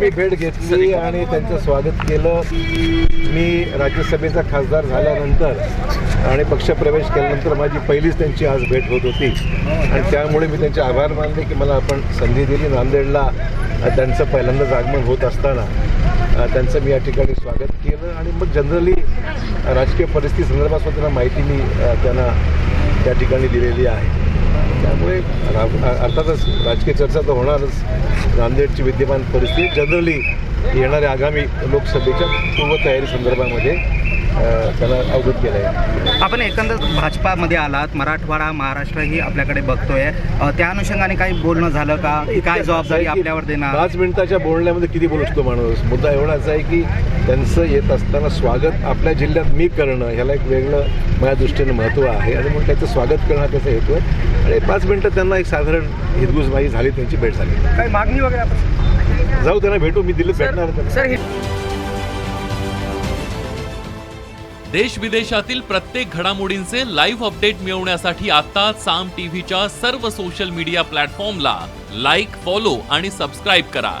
मी भेट घेतली आणि त्यांचं स्वागत केलं. मी राज्यसभेचा खासदार झाल्यानंतर आणि पक्षप्रवेश केल्यानंतर माझी पहिलीच त्यांची आज भेट होत होती. आणि त्यामुळे मी त्यांचे आभार मानले की मला आपण संधी दिली नांदेडला. त्यांचं पहिल्यांदाच आगमन होत असताना त्यांचं मी या ठिकाणी स्वागत केलं आणि मग जनरली राजकीय परिस्थिती संदर्भात सुद्धा त्यांना माहिती मी त्यांना त्या ठिकाणी दिलेली आहे. अर्थातच राजकीय चर्चा तर होणारच. नांदेडची विद्यमान परिस्थिती जनरली येणाऱ्या आगामी लोकसभेच्या पूर्वतयारी संदर्भामध्ये अ, त्यांना अवगत केलं आहे आपण एकंदर भाजपामध्ये आलात मराठवाडा महाराष्ट्र ही आपल्याकडे बघतोय. त्या अनुषंगाने काही बोलणं झालं का? की काय जबाबदारी आपल्यावर देणार? पाच मिनिटाच्या बोलण्यामध्ये किती बोलू शकतो माणूस? मुद्दा एवढाच आहे की त्यांचं येत असताना स्वागत आपल्या जिल्ह्यात मी करणं ह्याला एक वेगळं माझ्या दृष्टीनं महत्त्व आहे. आणि म्हणून त्याचं स्वागत करणं त्याचा हेतू आहे. आणि पाच मिनिटं त्यांना एक साधारण हिरगुजमाई झाली त्यांची भेट झाली. काही मागणी वगैरे आपण जाऊ त्यांना भेटू मी दिल्लीत भेटणार सर हे देश विदेशातील प्रत्येक घडामोडींचे लाईव्ह अपडेट मिळवण्यासाठी आता साम टीव्हीच्या सर्व सोशल मीडिया प्लॅटफॉर्मला लाईक फॉलो आणि सबस्क्राईब करा.